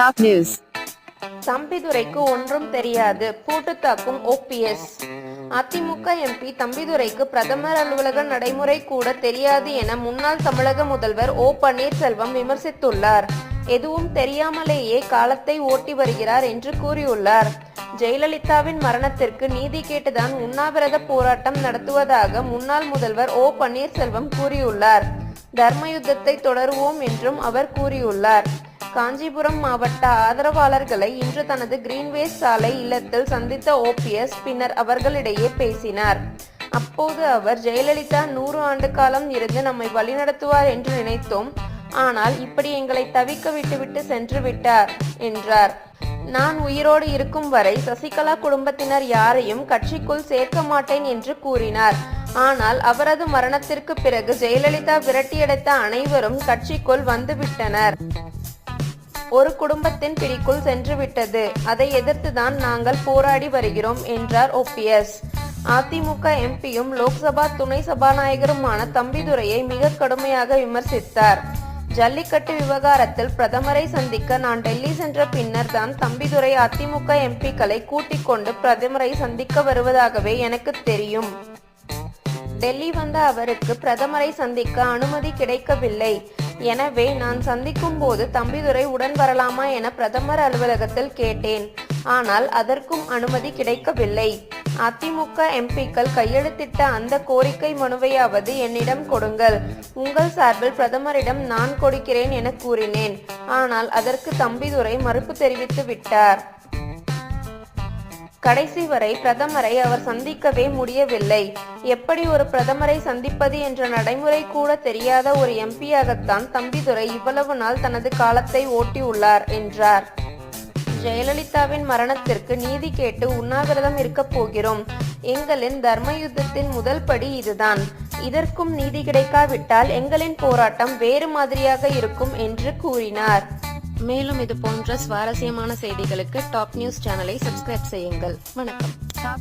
Top news தம்பிதுரைக்கு ஒன்றும் தெரியாது. போட்டு தாக்கும் ஓபிஎஸ் அதிமுக எம்பி தம்பிதுரைக்கு பிரதமர் அலுவலக நடைமுறை கூட தெரியாது என முன்னாள் தமிழக முதல்வர் ஓ பன்னீர்செல்வம் விமர்சித்துள்ளார். எதுவும் தெரியாமலேயே காலத்தை ஓட்டி வருகிறார் என்று கூறியுள்ளார். ஜெயலலிதாவின் மரணத்திற்கு நீதி கேட்டுதான் உண்ணாவிரத போராட்டம் நடத்துவதாக முன்னாள் முதல்வர் ஓ பன்னீர்செல்வம் கூறியுள்ளார். தர்மயுத்தத்தை தொடருவோம் என்றும் அவர் கூறியுள்ளார். காஞ்சிபுரம் மாவட்ட ஆதரவாளர்களை இன்று தனது கிரீன்வேஸ் சாலை இல்லத்தில் சந்தித்த ஓபிஎஸ் பின்னர் அவர்களிடையே பேசினார். அப்போது அவர் ஜெயலலிதா நூறு ஆண்டு காலம் இருந்து நம்மை வழிநடத்துவார் என்று நினைத்தோம். ஆனால் இப்படி எங்களை தவிக்க விட்டுவிட்டு சென்று விட்டார் என்றார். நான் உயிரோடு இருக்கும் வரை சசிகலா குடும்பத்தினர் யாரையும் கட்சிக்குள் சேர்க்க மாட்டேன் என்று கூறினார். ஆனால் அவரது மரணத்திற்கு பிறகு ஜெயலலிதா விரட்டியடைத்த அனைவரும் கட்சிக்குள் வந்துவிட்டனர் ஒரு குடும்பத்தின் பிடிக்குள் சென்று விட்டது அதை எதிர்த்துதான் நாங்கள் போராடி வருகிறோம் என்றார் ஓபிஎஸ் அதிமுக எம்பியும் லோக்சபா துணை சபாநாயகருமான தம்பிதுரையை மிக கடுமையாக விமர்சித்தார். ஜல்லிக்கட்டு விவகாரத்தில் பிரதமரை சந்திக்க நான் டெல்லி சென்ற பின்னர் தான் தம்பிதுரை அதிமுக எம்பிக்களை கூட்டிக் கொண்டு பிரதமரை சந்திக்க வருவதாகவே எனக்கு தெரியும். டெல்லி வந்த அவருக்கு பிரதமரை சந்திக்க அனுமதி கிடைக்கவில்லை. எனவே நான் சந்திக்கும் போது தம்பிதுரை உடன் வரலாமா என பிரதமர் அலுவலகத்தில் கேட்டேன். ஆனால் அதற்கும் அனுமதி கிடைக்கவில்லை. அதிமுக எம்பிக்கள் கையெழுத்திட்ட அந்த கோரிக்கை மனுவையாவது என்னிடம் கொடுங்கள். உங்கள் சார்பில் பிரதமரிடம் நான் கொடுக்கிறேன் என கூறினேன். ஆனால் அதற்கு தம்பிதுரை மறுப்பு தெரிவித்து விட்டார். கடைசி வரை பிரதமரை அவர் சந்திக்கவே முடியவில்லை. எப்படி ஒரு பிரதமரை சந்திப்பது என்ற நடைமுறை கூட தெரியாத ஒரு எம்பியாகத்தான் தம்பிதுரை இவ்வளவு நாள் தனது காலத்தை ஓட்டியுள்ளார் என்றார். ஜெயலலிதாவின் மரணத்திற்கு நீதி கேட்டு உண்ணாவிரதம் இருக்கப் போகிறோம். எங்களின் தர்ம யுத்தத்தின் முதல் படி இதுதான். இதற்கும் நீதி கிடைக்காவிட்டால் எங்களின் போராட்டம் வேறு மாதிரியாக இருக்கும் என்று கூறினார். மேலும் இது போன்ற சுவாரஸ்யமான செய்திகளுக்கு டாப் நியூஸ் சேனலை சப்ஸ்கிரைப் செய்யுங்கள். வணக்கம்.